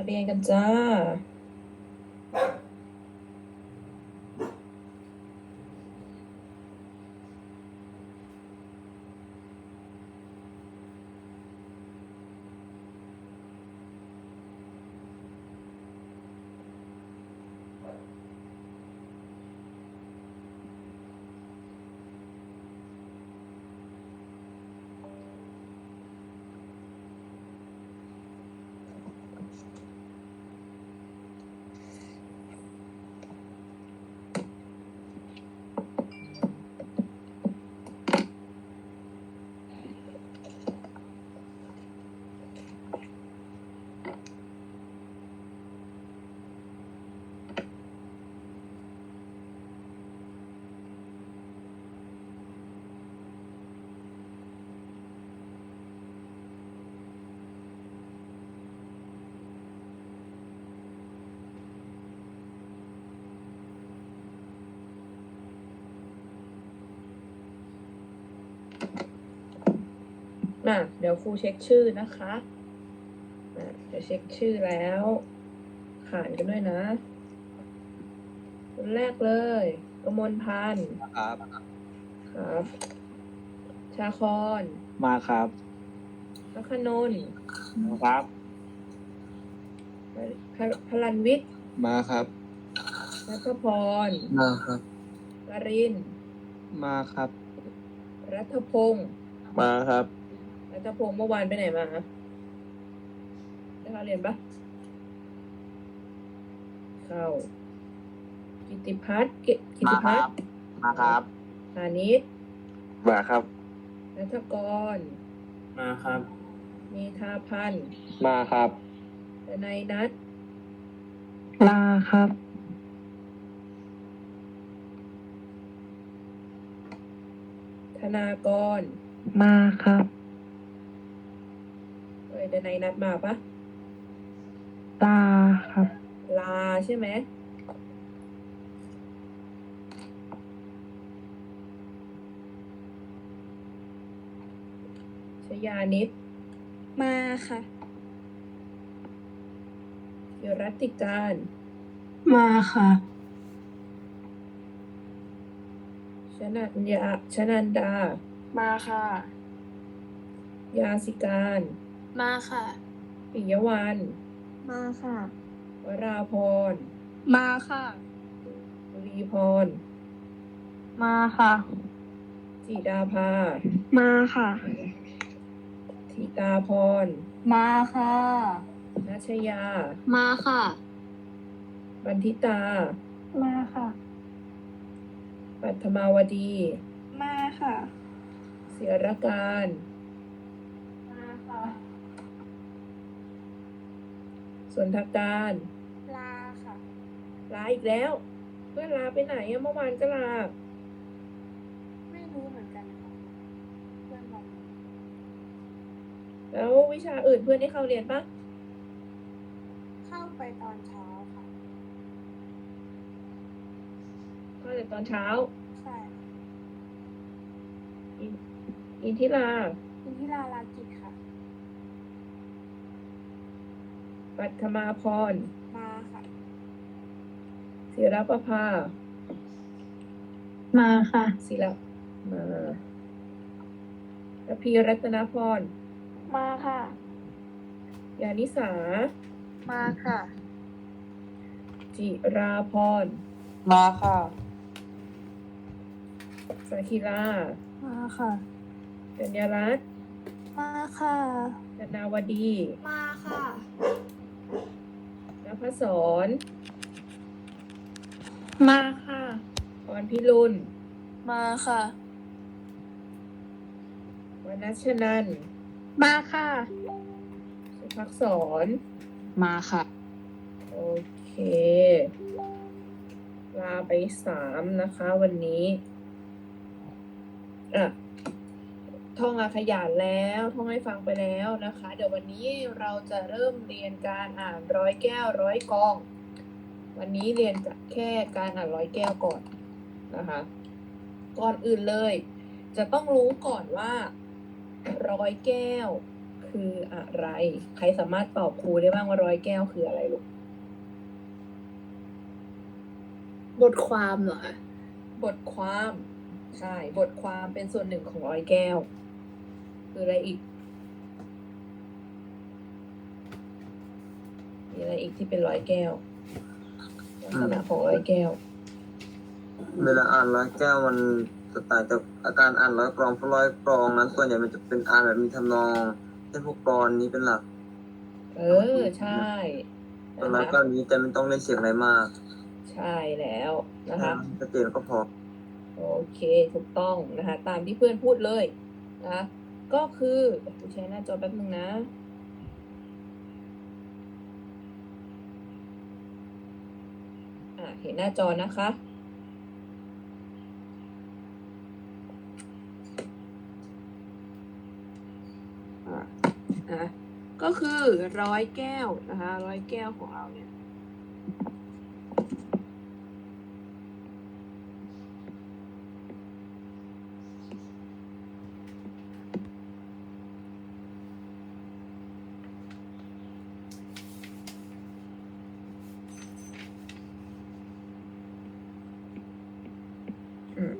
มาเรียนกันจ้า น่ะเดี๋ยวครูเช็คชื่อนะคะอะเดี๋ยวเช็คชื่อแล้วขานกันด้วยนะ คนแรกเลยกมลพันธ์ครับ ครับ ชาคอนมาครับลัคนนท์ครับพพลันวิทย์มาครับ นัทพรมาครับ กรินมาครับ รัฐพงศ์มาครับ รัฐพงศ์เมื่อวานไปไหนมาฮะได้เข้าเรียนปะเข้า กิติพัฒน์กิกิติพัฒน์มาครับพานิชมาครับนัทกร มาครับเมธาพันธ์มาครับดนัยนัทลาครับ ธนากร มาครับ เอ้ยดนัยนัทมาปะลาครับ ลาใช่ไหมชยานิดมาค่ะยรัตติการ มาค่ะ ชนัญญาชนันดา มาค่ะ ยาสิการ มาค่ะ ปิยวัน มาค่ะ วราพร มาค่ะ บุรีพร มาค่ะ จิดาภา มาค่ะ ธิตาพรมาค่ะ นัชยา มาค่ะ บันทิตา มาค่ะ ปัทมาวดี มาค่ะ เสียรการ มาค่ะ สนทการลาค่ะ ลาอีกแล้ว เพื่อนลาไปไหนอะเมื่อวานก็ลา ไม่รู้เหมือนกันค่ะเพื่อนบอกแล้ววิชาอื่นเพื่อนได้เข้าเรียนปะเข้าไปตอนเช้าค่ะเข้าแต่ตอนเช้าใช่อินทิราคุณที่ลาลากิจค่ะ ปัทมาพร มาค่ะ ศิรประภา มาค่ะ ศิลปมาระพีรัตนพร มาค่ะ ยานิสา มาค่ะ จิราพร มาค่ะสาคิรามาค่ะกัญญารัตน์มาค่ะ ธนาวดี มาค่ะ นภศรมาค่ะพรพิรุณมาค่ะวนัชนันท์มาค่ะ สุภักษรมาค่ะ โอเค ลาไปสามนะคะวันนี้ อะ ท่องอาขยานแล้วท่องให้ฟังไปแล้วนะคะ เดี๋ยววันนี้เราจะเริ่มเรียนการอ่านร้อยแก้วร้อยกอง วันนี้เรียนแค่การอ่านร้อยแก้วก่อนนะคะ ก่อนอื่นเลย จะต้องรู้ก่อนว่าร้อยแก้วคืออะไร ใครสามารถตอบครูได้บ้างว่าร้อยแก้วคืออะไรลูกบทความเหรอคะบทความใช่บทความเป็นส่วนหนึ่งของร้อยแก้ว คืออะไรอีก มีอะไรอีกที่เป็นร้อยแก้ว ลักษณะของร้อยแก้ว เวลาอ่านร้อยแก้วมันจะต่างจากอาการอ่านร้อยกรองเพราะร้อยกรองนั้นส่วนใหญ่มันจะเป็นอ่านแบบมีทำนองเช่นพวกกรอนนี้เป็นหลัก เออ ใช่แต่นะร้อยคะแก้วนี้จะไม่ต้องเล่นเสียงอะไรมาก ใช่แล้วนะคะชัดเจนก็พอโอเค ถูกต้องนะคะ ตามที่เพื่อนพูดเลยนะคะ ก็คือดูแชร์หน้าจอแป๊บนึงนะ อะเห็นหน้าจอนะคะ อะอะก็คือร้อยแก้วนะคะร้อยแก้วของเราเนี่ย อืม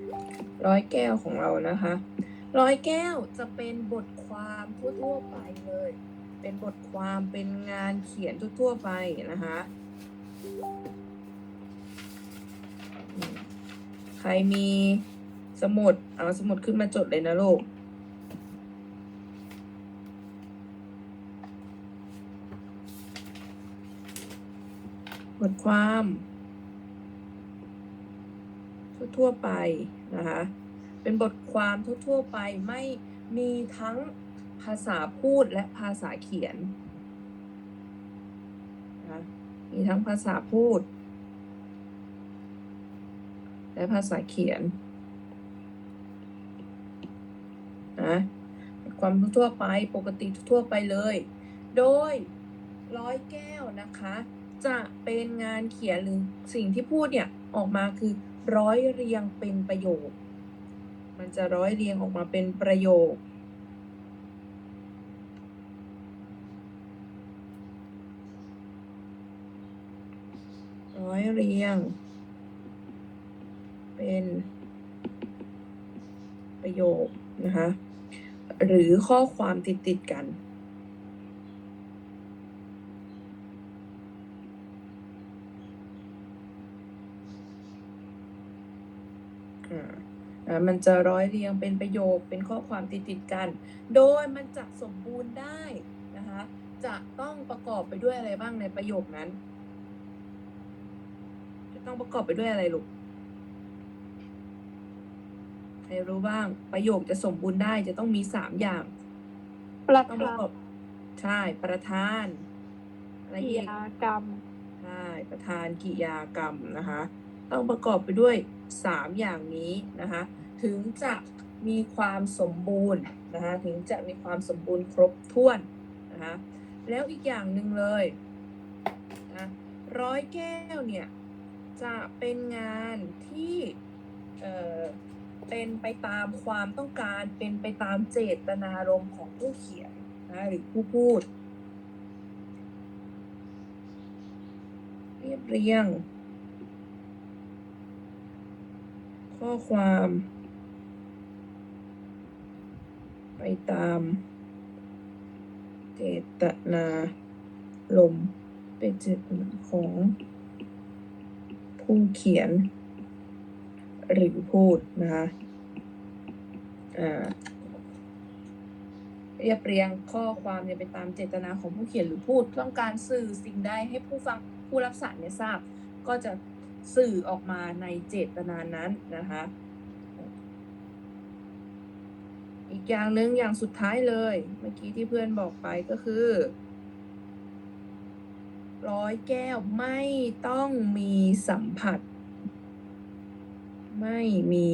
ร้อยแก้วของเรานะคะ ร้อยแก้วจะเป็นบทความทั่วๆไปเลย เป็นบทความเป็นงานเขียนทั่วๆไปนะคะใครมีสมุดเอาสมุดขึ้นมาจดเลยนะลูกบทความ ทั่วๆไปนะคะ เป็นบทความทั่วๆไปไม่มีทั้งภาษาพูดและภาษาเขียนนะมีทั้งภาษาพูด และภาษาเขียนนะบทความทั่วไปปกติทั่วไปเลย โดยร้อยแก้วนะคะ จะเป็นงานเขียนหรือสิ่งที่พูดเนี่ย ออกมาคือร้อยเรียงเป็นประโยค มันจะร้อยเรียงออกมาเป็นประโยค ร้อยเรียง เป็นประโยคนะคะ หรือข้อความติดติดกัน อ่าอ่า มันจะร้อยเรียงเป็นประโยคเป็นข้อความติดติดๆกัน โดยมันจะสมบูรณ์ได้นะคะจะต้องประกอบไปด้วยอะไรบ้างในประโยคนั้น จะต้องประกอบไปด้วยอะไรลูกใครรู้บ้าง ประโยคจะสมบูรณ์ได้จะต้องมีสามอย่างประต้องประธานกอบใช่ประธานอะไรกิอีกยากรรมใช่ประธานกิยากรรมนะคะ ต้องประกอบไปด้วยสามอย่างนี้นะคะ ถึงจะมีความสมบูรณ์นะคะถึงจะมีความสมบูรณ์ครบถ้วนนะคะแล้วอีกอย่างหนึ่งเลยนะร้อยแก้วเนี่ยจะเป็นงานที่เออเป็นไปตามความต้องการเป็นไปตามเจตนารมณ์ของผู้เขียนนะหรือผู้พูด เรียบเรียง ข้อความ ไปตามเจตนารมเป็นเจตนาของผู้เขียน หรือพูดนะคะเรียบเรียงข้อความเนี่ยไปตามเจตนาของผู้เขียนหรือพูด ต้องการสื่อสิ่งใดให้ผู้ฟังผู้รับสารเนี่ยทราบ ก็จะสื่อออกมาในเจตนานั้นนะคะ อย่างหนึ่งอย่างสุดท้ายเลย เมื่อกี้ที่เพื่อนบอกไปก็คือ ร้อยแก้วไม่ต้องมีสัมผัส ไม่มี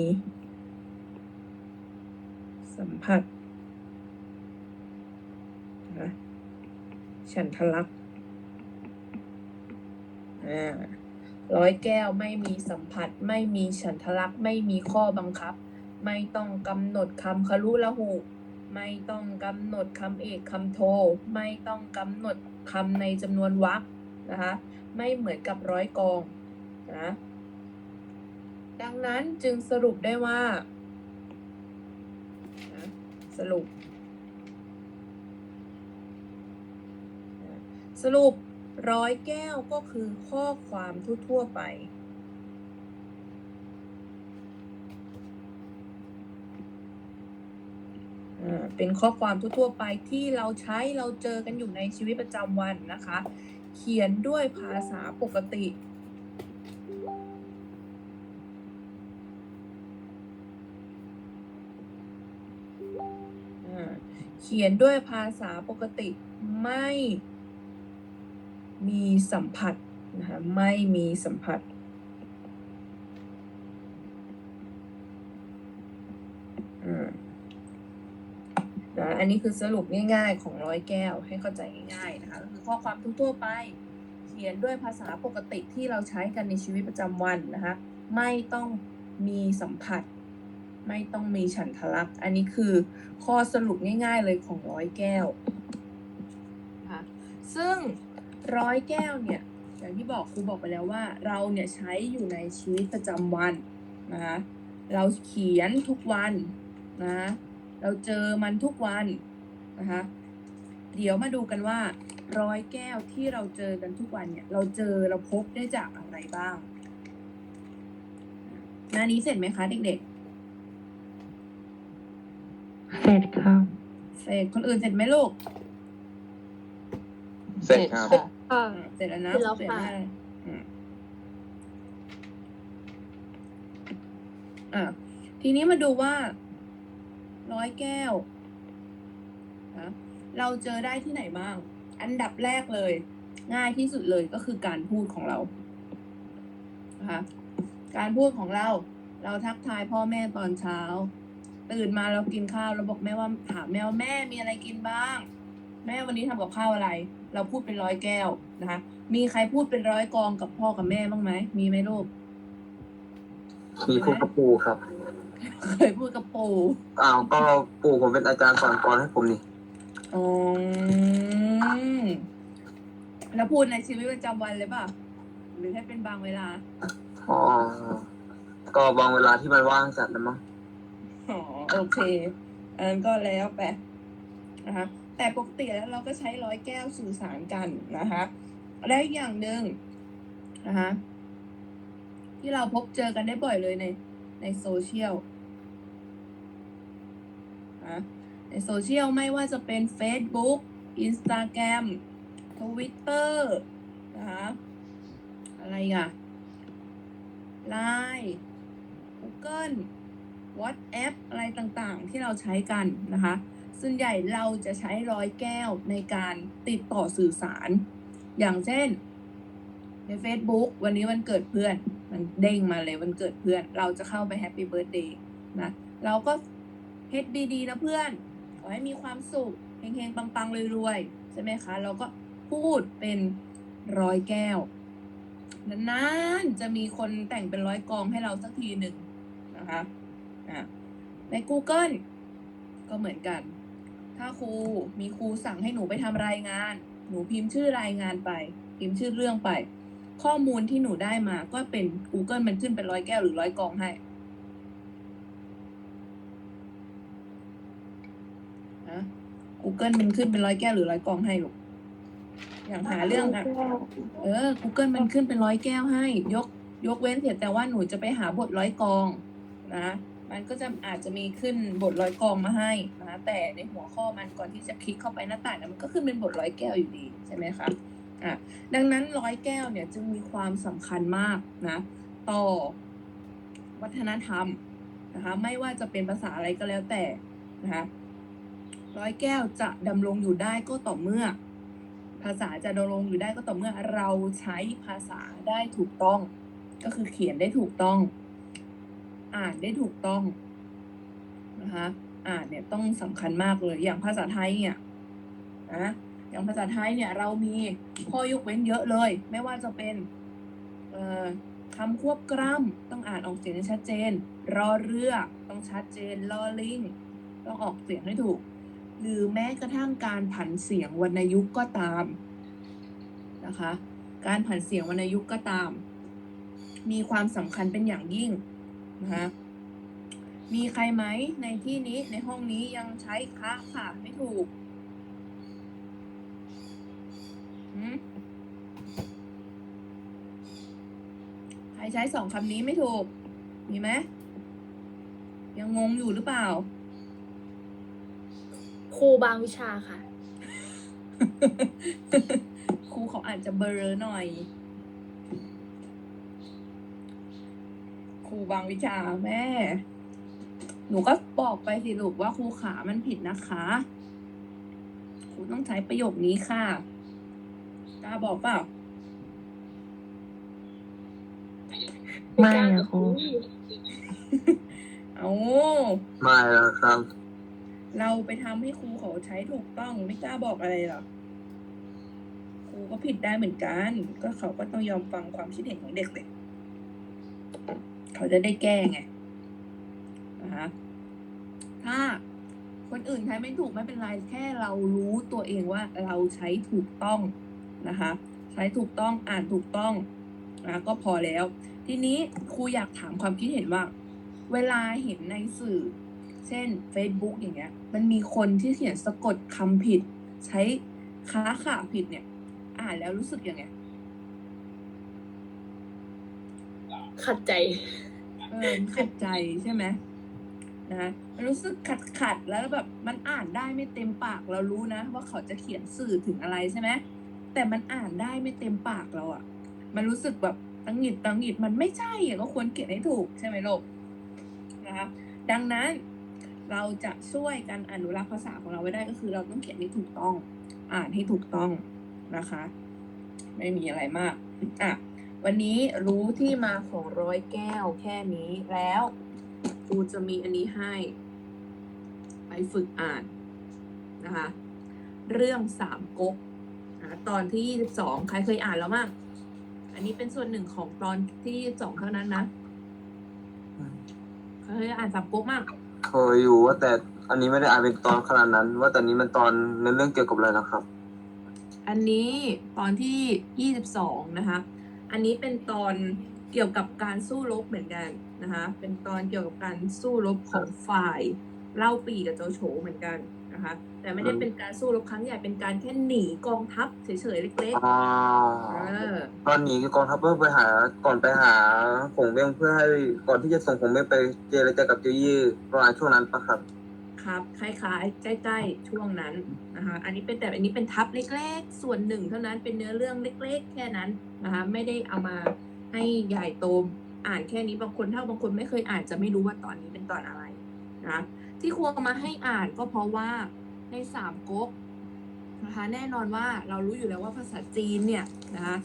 สัมผัสนะฉันทลักษณ์อ่าร้อยแก้วไม่มีสัมผัส ไม่มีฉันทลักษ์ไม่มีข้อบังคับ ไม่ต้องกำหนดคำคารุละหูไม่ต้องกำหนดคำเอกคำโท ไม่ต้องกำหนดคำในจำนวนวรรคนะคะไม่เหมือนกับร้อยกองนะดังนั้นจึงสรุปได้ว่าสรุป สรุปร้อยแก้วก็คือข้อความทั่วๆไป อ่า เป็นข้อความทั่วๆไปที่เราใช้เราเจอกันอยู่ในชีวิตประจำวันนะคะ เขียนด้วยภาษาปกติ เขียนด้วยภาษาปกติไม่มีสัมผัสนะคะไม่มีสัมผัส อืมนะ อันนี้คือสรุปง่าย ๆ ของร้อยแก้วให้เข้าใจง่ายๆนะคะก็คือข้อความทั่วๆไป เขียนด้วยภาษาปกติที่เราใช้กันในชีวิตประจำวันนะคะ ไม่ต้องมีสัมผัส ไม่ต้องมีฉันทลักษณ์อันนี้คือข้อสรุปง่าย ๆ เลยของร้อยแก้วนะคะซึ่งร้อยแก้วเนี่ยอย่างที่บอกครูบอกไปแล้วว่า เราเนี่ยใช้อยู่ในชีวิตประจำวันนะคะเราเขียนทุกวันนะ เราเจอมันทุกวันนะคะ เดี๋ยวมาดูกันว่า ร้อยแก้วที่เราเจอกันทุกวันเนี่ย เราเจอเราพบได้จากอะไรบ้าง หน้านี้เสร็จไหมคะเด็กเสร็จครับๆเสร็จคนอื่นเสร็จไหมลูก เสร็จครับ ค่ะอ่าเสร็จแล้วนะเสร็จแล้วเสร็จค่ะ ได้อืมอะทีนี้มาดูว่า ร้อยแก้วนะเราเจอได้ที่ไหนบ้าง อันดับแรกเลย ง่ายที่สุดเลยก็คือการพูดของเรานะคะการพูดของเรา เราทักทายพ่อแม่ตอนเช้า ตื่นมาเรากินข้าวเราบอกแม่ว่าถามแม่ว่าแม่มีอะไรกินบ้าง แม่วันนี้ทำกับข้าวอะไร เราพูดเป็นร้อยแก้วนะคะมีใครพูดเป็นร้อยกองกับพ่อกับแม่บ้างไหมมีไหมลูกมีพูดกับปู่ครับ เคยพูดกับปู่อ้าวก็ปู่ผมเป็นอาจารย์สอนกลให้ผมนี่อ๋อแล้วพูดในชีวิตประจำวันเลยป่ะ หรือให้เป็นบางเวลา อ๋อก็บางเวลาที่มันว่างจัดนะมั้งอ๋อโอเค อันนั้นก็แล้วไปนะคะแต่ปกติแล้วเราก็ใช้ร้อยแก้วสื่อสารกันนะคะและอีกอย่างหนึ่งนะคะที่เราพบเจอกันได้บ่อยเลยในในโซเชียล นะในโซเชียลไม่ว่าจะเป็น Facebook Instagram Twitter นะคะอะไรอะ Line Google WhatsApp อะไรต่างๆ ที่เราใช้กันนะคะ ส่วนใหญ่เราจะใช้ร้อยแก้วในการติดต่อสื่อสาร อย่างเช่นใน Facebook วันนี้วันเกิดเพื่อน มันเด้งมาเลยวันเกิดเพื่อน เราจะเข้าไปแฮปปี้เบิร์ a เดย์นะ เราก็ เฮดดีๆนะเพื่อน ขอให้มีความสุขเฮงๆ ปังๆรวยๆใช่ไหมคะ เราก็พูดเป็นร้อยแก้วนานๆจะมีคนแต่งเป็นร้อยกองให้เราสักทีหนึ่งนะคะอะใน Google ก็เหมือนกัน ถ้าครูมีครูสั่งให้หนูไปทำรายงาน หนูพิมพ์ชื่อรายงานไป พิมพ์ชื่อเรื่องไป ข้อมูลที่หนูได้มาก็เป็น Google มันขึ้นเป็นร้อยแก้วหรือร้อยกองให้นะ Google มันขึ้นเป็นร้อยแก้วหรือร้อยกองให้ลูกอย่างหาเรื่องอะเออ Google มันขึ้นเป็นร้อยแก้วให้ ยกยกเว้นเสียแต่ว่าหนูจะไปหาบทร้อยกองนะมันก็จะอาจจะมีขึ้นบทร้อยกองมาให้นะแต่ในหัวข้อมันก่อนที่จะคลิกเข้าไปหน้าต่างมันก็ขึ้นเป็นบทร้อยแก้วอยู่ดีใช่ไหมคะอะดังนั้นร้อยแก้วเนี่ยจึงมีความสำคัญมากนะต่อวัฒนธรรมนะคะไม่ว่าจะเป็นภาษาอะไรก็แล้วแต่นะคะ ร้อยแก้วจะดำรงอยู่ได้ก็ต่อเมื่อ ภาษาจะดำรงอยู่ได้ก็ต่อเมื่อเราใช้ภาษาได้ถูกต้อง ก็คือเขียนได้ถูกต้อง อ่านได้ถูกต้องนะคะอ่านเนี่ยต้องสำคัญมากเลยอย่างภาษาไทยเนี่ยนะอย่างภาษาไทยเนี่ยเรามีข้อยกเว้นเยอะเลย ไม่ว่าจะเป็นเอ่อคำควบกล้ำต้องอ่านออกเสียงให้ชัดเจน รอเรือต้องชัดเจน รอลิงต้องออกเสียงให้ถูก หรือแม้กระทั่งการผันเสียงวรรณยุกต์ก็ตามนะคะ การผันเสียงวรรณยุกต์ก็ตาม มีความสำคัญเป็นอย่างยิ่งนะคะมีใครไหมในที่นี้ในห้องนี้ยังใช้คะค่ะไม่ถูกใครใช้สองคำนี้ไม่ถูก มีไหม ยังงงอยู่หรือเปล่า ครูบางวิชาค่ะ ครูเขาอาจจะเบลอหน่อย ครูบางวิชาแม่ หนูก็บอกไปสิลูกว่าครูขามันผิดนะคะ ครูต้องใช้ประโยคนี้ค่ะกล้าบอกเปล่าไม่อะครู เอาไม่แล้วครับ เราไปทำให้ครูเขาใช้ถูกต้องไม่กล้าบอกอะไรหรอกครูก็ผิดได้เหมือนกัน ก็เขาก็ต้องยอมฟังความคิดเห็นของเด็กเลยเขาจะได้แก้ไงนะคะถ้าคนอื่นใช้ไม่ถูกไม่เป็นไรแค่เรารู้ตัวเองว่าเราใช้ถูกต้องนะคะ ใช้ถูกต้องอ่านถูกต้องนะก็พอแล้ว ทีนี้ครูอยากถามความคิดเห็นว่า เวลาเห็นในสื่อ เช่น Facebook อย่างเงี้ย มันมีคนที่เขียนสะกดคำผิด ใช้ค้าขาผิดเนี่ย อ่านแล้วรู้สึกยังไงขัดใจ เออมันขัดใจใช่ไหมนะมันรู้สึกขัดขัดๆแล้วแบบมันอ่านได้ไม่เต็มปากเรารู้นะ ว่าเขาจะเขียนสื่อถึงอะไรใช่ไหมแต่มันอ่านได้ไม่เต็มปากเราอะ่ะมันรู้สึกแบบตังหงิดตังหงิดมันไม่ใช่อะก็ควรเขียนให้ถูกใช่ไหมลูกนะคะดังนั้น เราจะช่วยกันอนุรักษ์ภาษาของเราไว้ได้ก็คือเราต้องเขียนให้ถูกต้อง อ่านให้ถูกต้องนะคะ ไม่มีอะไรมากอะวันนี้รู้ที่มาของร้อยแก้วแค่นี้แล้วครูจะมีอันนี้ให้ ไปฝึกอ่านนะคะ เรื่องสามก๊กนะตอนที่ยี่สิบสองใครเคยอ่านแล้วมั้งอันนี้เป็นส่วนหนึ่งของตอนที่ยี่สิบสองเท่านั้นนะใครเคยอ่านสามก๊กมั้ง เคยอยู่ว่าแต่อันนี้ไม่ได้อ่านเป็นตอนขนาดนั้น ว่าแต่นี้มันตอนในเรื่องเกี่ยวกับอะไรนะครับ อันนี้ตอนที่ยี่สิบสองนะคะ อันนี้เป็นตอนเกี่ยวกับการสู้รบเหมือนกันนะคะ เป็นตอนเกี่ยวกับการสู้รบของฝ่ายเล่าปีกับโจโฉเหมือนกัน นะคะ แต่ไม่ได้เป็นการสู้รบครั้งใหญ่เป็นการแค่หนีกองทัพเฉยๆเล็กอ๋อๆเออตอนนี้กองทัพเพื่อไปหาก่อนไปหาผงเบ้งเพื่อให้ก่อนที่จะส่งผงเบ้งไปเจรจากับเจยี่ประมาณช่วงนั้นปะครับ ครับคล้ายๆใกล้ๆช่วงนั้นนะคะอันนี้เป็นแต่อันนี้เป็นทัพเล็กๆ ส่วนหนึ่งเท่านั้นเป็นเนื้อเรื่องเล็ก ๆ แค่นั้นนะคะไม่ได้เอามาให้ใหญ่โตอ่านแค่นี้บางคนถ้าบางคนไม่เคยอ่านจะไม่รู้ว่าตอนนี้เป็นตอนอะไรนะ ที่ครูเอามาให้อ่านก็เพราะว่าในสามก๊กนะคะแน่นอนว่าเรารู้อยู่แล้วว่าภาษาจีนเนี่ยนะคะ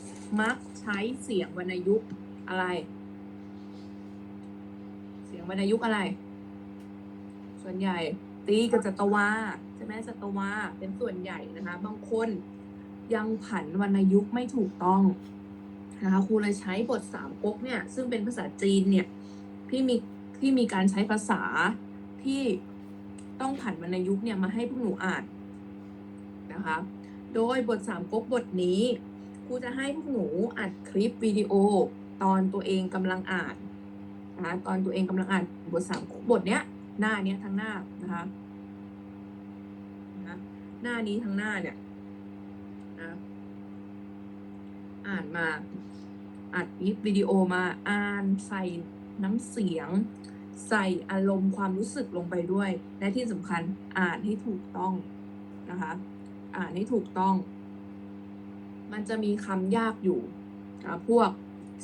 มักใช้เสียงวรรณยุกต์อะไร เสียงวรรณยุกต์อะไร ส่วนใหญ่ตีกับจัตวาใช่ไหมจัตวาเป็นส่วนใหญ่นะคะ บางคนยังผันวรรณยุกต์ไม่ถูกต้องนะคะครูเลยใช้บทสามก๊กเนี่ยซึ่งเป็นภาษาจีนเนี่ยที่มีที่มีการใช้ภาษาที่ ต้องผันวรรณยุกต์เนี่ยมาให้พวกหนูอ่านนะคะ โดยบทสามก๊กบทนี้ครูจะให้พวกหนูอัดคลิปวิดีโอตอนตัวเองกำลังอ่านนะคะตอนตัวเองกำลังอ่านบทสามก๊กบทเนี้ยหน้าเนี้ยทั้งหน้านะคะนะหน้านี้ทั้งหน้าเนี่ยนะอ่านมาอัดคลิปวิดีโอมาอ่านใส่น้ำเสียง ใส่อารมณ์ความรู้สึกลงไปด้วย และที่สำคัญอ่านให้ถูกต้องนะคะ อ่านให้ถูกต้อง มันจะมีคำยากอยู่นะพวก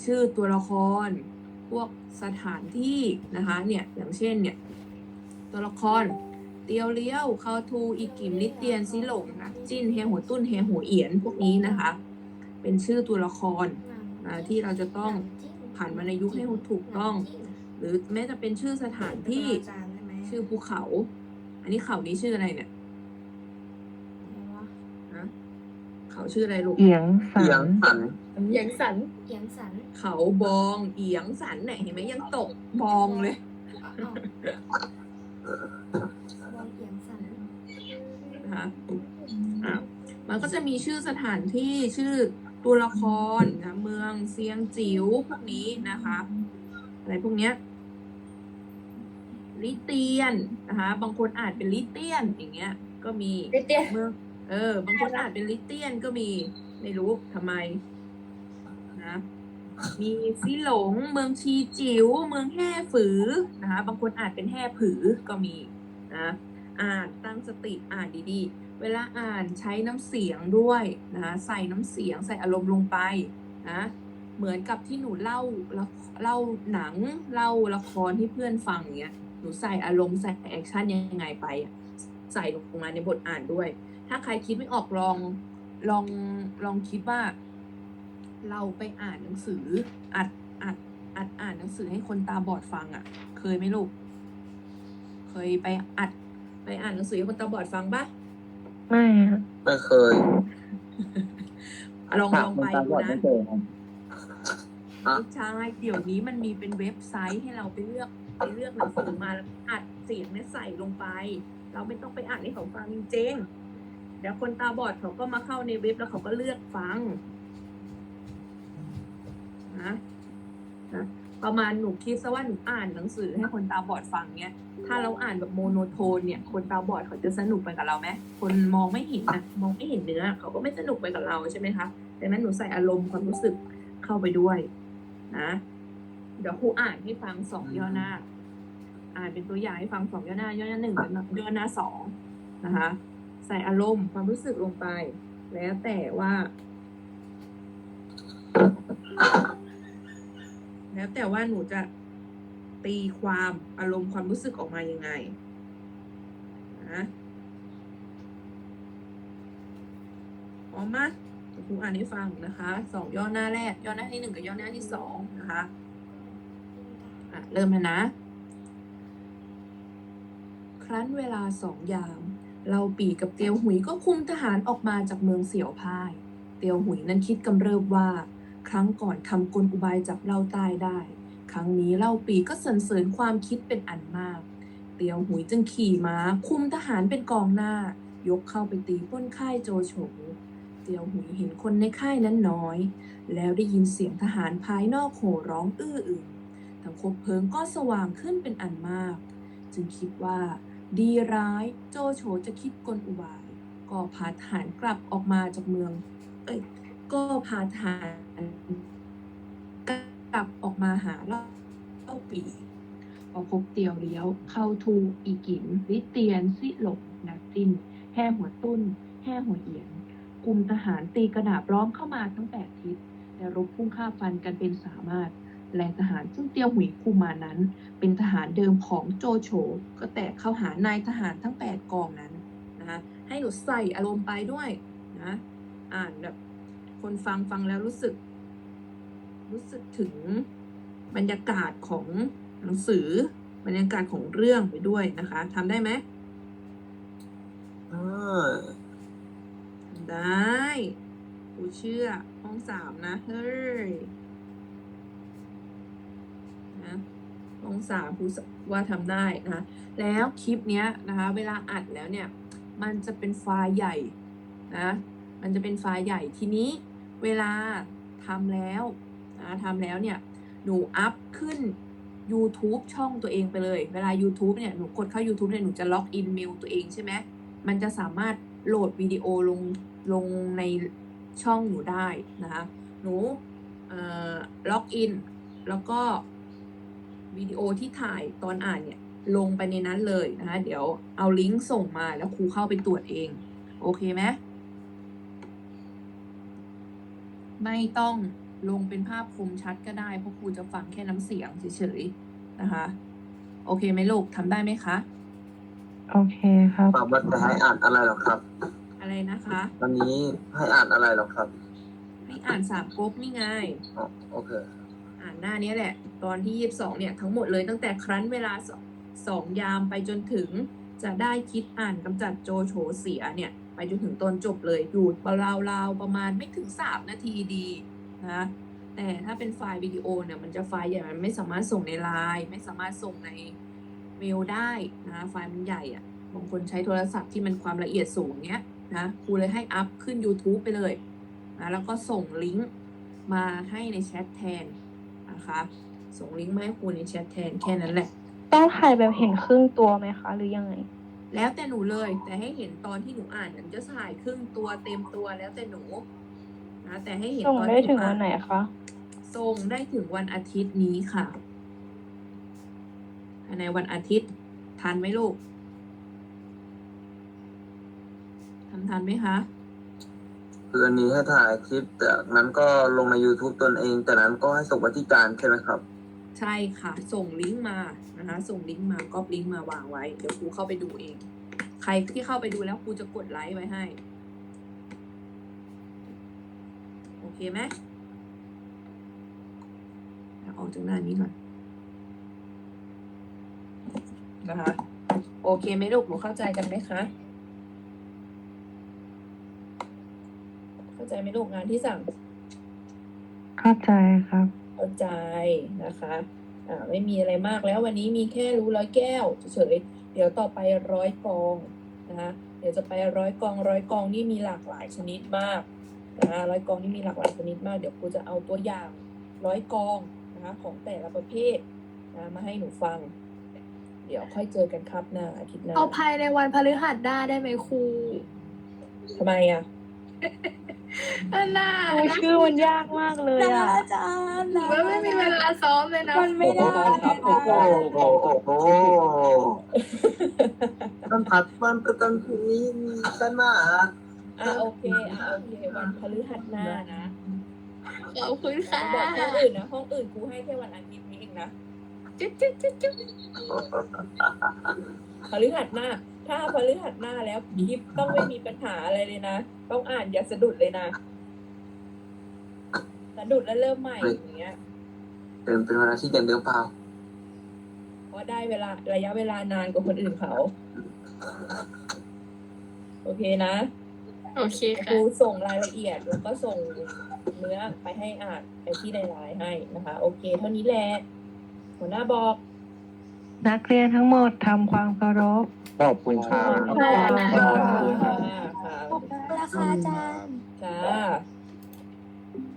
ชื่อตัวละคร พวกสถานที่นะคะเนี่ยอย่างเช่นเนี่ยตัวละครเตียวเลี้ยวเข้าทูอีกิมลิเตียนซิหลงนะจิ้นเฮหัวตุ้นเฮหัวเอียนพวกนี้นะคะ เป็นชื่อตัวละครที่เราจะต้องผ่านวรรณยุกต์ให้ถูกต้อง หรือแม้จะเป็นชื่อสถานที่ชื่อภูเขา อันนี้เขานี้ชื่ออะไรเนี่ยฮะเขาชื่ออะไรลูกเอียงสัเสียงนสันเอียงสันเอียงสัน เขาบองเอียงสันไหนเห็นไหมยังตกบองเลยอ้าวบองเอียงสันนะคะอะมันก็จะมีชื่อสถานที่ชื่อตัวละครนะเมืองเซียงจิ๋วพวกนี้นะคะ อะไรพวกเนี้ยลิเตียนนะคะบางคนอ่านเป็นลิเตียนอย่างเงี้ย ก็มีเตี้ยเมืองเออ บางคนอ่านเป็นลิเตียนก็มีไม่รู้ทำไมนะมีซิหลง เมืองชีจิ๋วเมืองแห่ฝือนะคะบางคนอ่านเป็นแห่ผือก็มีนะอ่านตั้งสติอ่านดีๆ เวลาอ่านใช้น้ำเสียงด้วยนะคะใส่น้ำเสียงใส่อารมณ์ลงไปนะ เหมือนกับที่หนูเล่าละเล่าหนังเล่าละครให้เพื่อนฟังอย่างเงี้ยหนูใส่อารมณ์ใส่แอคชั่นยังไงไปอะใส่ลงมาในบทอ่านด้วย ถ้าใครคิดไม่ออกลองลองลองคิดว่า เราไปอ่านหนังสืออัดอัดอัดอ่านหนังสือให้คนตาบอดฟังอะ่ะ เคยไหมลูก เคยไปอัด ไปอ่านหนังสือให้คนตาบอดฟังปะไม่ครับไม่เคยลองลองไปตาดูบอดนะ ไม่เคยครับอะไม่ใช่เดี๋ยวนี้มันมีเป็นเว็บไซต์ให้เราไปเลือกไปเลือกหนังสือมาแล้วอัดเสียงเนี่ยใส่ลงไป เราไม่ต้องไปอ่านให้เขาฟังจริงๆเดี๋ยวคนตาบอดเขาก็มาเข้าในเว็บแล้วเขาก็เลือกฟังนะนะประมาณหนูคิดซะว่าหนูอ่านหนังสือให้คนตาบอดฟังเนี่ยถ้าเราอ่านแบบโมโนโทนเนี่ย คนตาบอดเขาจะสนุกไปกับเราไหมคนมองไม่เห็นนะมองไม่เห็นเนื้อเขาก็ไม่สนุกไปกับเราใช่ไหมคะดังนั้นหนูใส่อารมณ์ความรู้สึกเข้าไปด้วย นะเดี๋ยวครูอ่านให้ฟังสองย่อหน้า อ่านเป็นตัวอย่างให้ฟังสองย่อหน้า ย่อหน้าหนึ่งกับย่อหน้าสองนะคะ ใส่อารมณ์ความรู้สึกลงไป แล้วแต่ว่า แล้วแต่ว่าหนูจะตีความอารมณ์ความรู้สึกออกมายังไงนะพร้อมไหมเดี๋ยว ครูอ่านให้ฟังนะคะสองย่อหน้าแรก ย่อหน้าที่หนึ่งกับย่อหน้าที่สองนะคะอะเริ่มแล้วนะ ครั้นเวลาสองยาม เราปีกับเตียวหุยก็คุมทหารออกมาจากเมืองเสี่ยวพ่าย เตียวหุยนั้นคิดกำเริบว่า ครั้งก่อนทำกลอุบายจับเล่าใต้ได้ ครั้งนี้เล่าปีก็สรรเสริญความคิดเป็นอันมาก เตียวหุยจึงขี่ม้าคุมทหารเป็นกองหน้า ยกเข้าไปตีป้นค่ายโจโฉ เตียวหุยเห็นคนในค่ายนั้นน้อย แล้วได้ยินเสียงทหารภายนอกโห่ร้องอื้ออึงทั้งคบเพลิงก็สว่างขึ้นเป็นอันมาก จึงคิดว่า ดีร้ายโจโฉจะคิดกลอุบาย ก็พาทหารกลับออกมาจากเมือง เอ้ยก็พาทหารกลับออกมาหาเล่าปีพอพบเตียวเลี้ยว เข้าทูอีกิมลิเตียนซิหลกนักจินแห่หัวตุ้นแห่หัวเอียน กลุ่มทหารตีกระดาบล้อมเข้ามาทั้งแปดทิศและรบพุ่งฆ่าฟันกันเป็นสามารถแรงทหารซึ่งเตียวหุยคุมานั้น เป็นทหารเดิมของโจโฉก็แตกเข้าหานายทหารทั้งแปดกองนั้นนะคะให้หนูใส่อารมณ์ไปด้วยนะอ่านแบบคนฟังฟังแล้วรู้สึก รู้สึกถึงบรรยากาศของหนังสือบรรยากาศของเรื่องไปด้วยนะคะทำได้ไหมอ่า ได้กูเชื่อห้องสามนะ เฮ้ยนะห้องสามกูว่าทำได้นะ แล้วคลิปเนี้ยนะคะ เวลาอัดแล้วเนี่ย มันจะเป็นไฟล์ใหญ่นะ มันจะเป็นไฟล์ใหญ่ทีนี้ เวลาทำแล้วนะทำแล้วเนี่ย หนูอัพขึ้น YouTube ช่องตัวเองไปเลย เวลา YouTube เนี่ย หนูกดเข้า YouTube เนี่ย หนูจะล็อกอินเมลตัวเองใช่ไหม มันจะสามารถโหลดวิดีโอลง ลงในช่องหนูได้นะคะ หนูเอ่อล็อกอินแล้วก็วิดีโอที่ถ่ายตอนอ่านเนี่ยลงไปในนั้นเลยนะคะเดี๋ยวเอาลิงก์ส่งมาแล้วครูเข้าไปตรวจเอง โอเคไหมไม่ต้องลงเป็นภาพคมชัดก็ได้ เพราะครูจะฟังแค่น้ำเสียงเฉยๆนะคะ โอเคไหมลูกทำได้ไหมคะ โอเคครับฝากว่าจะให้อ่านอะไรหรอครับ อะไรนะคะ วันนี้ให้อ่านอะไรหรอครับให้อ่านสามก๊กนี่ไง อ๋อโอเค อ่านหน้านี้แหละ ตอนที่ยี่สิบสองเนี่ยทั้งหมดเลยตั้งแต่ครั้นเวลาสองสองยามไปจนถึงจะได้คิดอ่านกำจัดโจโฉเสียเนี่ย ไปจนถึงตอนจบเลยอยู่ราวๆประมาณไม่ถึงสามนาทีดีนะแต่ถ้าเป็นไฟล์วิดีโอเนี่ยมันจะไฟล์ใหญ่มันไม่สามารถส่งในไลน์ไม่สามารถส่งในเมลได้นะไฟล์มันใหญ่อะบางคนใช้โทรศัพท์ที่มันความละเอียดสูงเนี้ย นะครูเลยให้อัพขึ้น YouTube ไปเลยนะแล้วก็ส่งลิงก์มาให้ในแชทแทนนะคะส่งลิงก์มาให้ครูในแชทแทนแค่นั้นแหละ ต้องถ่ายแบบเห็นครึ่งตัวไหมคะ หรือยังไง แล้วแต่หนูเลย แต่ให้เห็นตอนที่หนูอ่านหนูจะถ่ายครึ่งตัวเต็มตัวแล้วแต่หนูนะแต่ให้เห็นส่งตอนได้ที่ถึงอ่าวันไหนคะ ส่งได้ถึงวันอาทิตย์นี้ค่ะภายในวันอาทิตย์ทันไหมลูก ทำทันไหมคะ คืออันนี้ให้ถ่ายคลิปจากนั้นก็ลงใน YouTube ตนเองจากนั้นก็ให้ส่งไปที่การใช่ไหมครับ ใช่ค่ะ ส่งลิงก์มานะคะ ส่งลิงก์มาก๊อปลิงก์มาวางไว้ เดี๋ยวครูเข้าไปดูเอง ใครที่เข้าไปดูแล้วครูจะกดไลค์ไว้ให้ โอเคไหมอะออกจากหน้านี้ก่อนนะคะ โอเคไหมลูกหนูเข้าใจกันไหมคะ เข้าใจไหมลูกงานที่สั่ง เข้าใจครับ เข้าใจนะคะอ่าไม่มีอะไรมากแล้ววันนี้มีแค่รู้ร้อยแก้วเฉยๆเดี๋ยวต่อไปร้อยกองนะคะเดี๋ยวจะไปร้อยกองร้อยกองนี่มีหลากหลายชนิดมากนะคะร้อยกองนี่มีหลากหลายชนิดมาก เดี๋ยวครูจะเอาตัวอย่างร้อยกองนะคะของแต่ละประเภทนะมาให้หนูฟัง เดี๋ยวค่อยเจอกันครับหน้าอาทิตย์หน้าเอาภายในวันพฤหัสได้ได้ไหมครูทำไมอะ อันน่าโอ้ยชื่อมันยากมากเลยนะอะ อาจารย์มันไม่มีเวลาซ้อมเลยนะมันไม่ได้ครับโอ้โหโอ้โหโอ้โหมันผัดมันประกันพรุ่งนี้มีสนามอะโอเคอะโอเควันพฤหัสหน้านะขอบคุณค่ะบอกห้องอื่นนะห้องอื่นครูให้แค่วันอาทิตย์นี้เองนะจุ๊บจุ๊บจุ๊บจุ๊บพฤหัสหน้า ถ้าพฤหัสหน้าแล้วคลิปต้องไม่มีปัญหาอะไรเลยนะ ต้องอ่านอย่าสะดุดเลยนะสะดุดแล้วเริ่มใหม่อย่างเงี้ยเป็นเป็นวันอาทิตย์อย่างเดียวเปล่าเพราะได้เวลาระยะเวลานานกว่าคนอื่นเขา โอเคนะโอเคคค่ะรูส่งรายละเอียดแล้วก็ส่งเนื้อไปให้อ่านไปที่ในไลน์ให้นะคะ โอเค เท่านี้แหละหัวหน้าบอก นักเรียนทั้งหมดทำความเคารพ ขอบคุณครับ ขอบคุณค่ะค่ะค่ะราคาอาจารย์ ค่ะ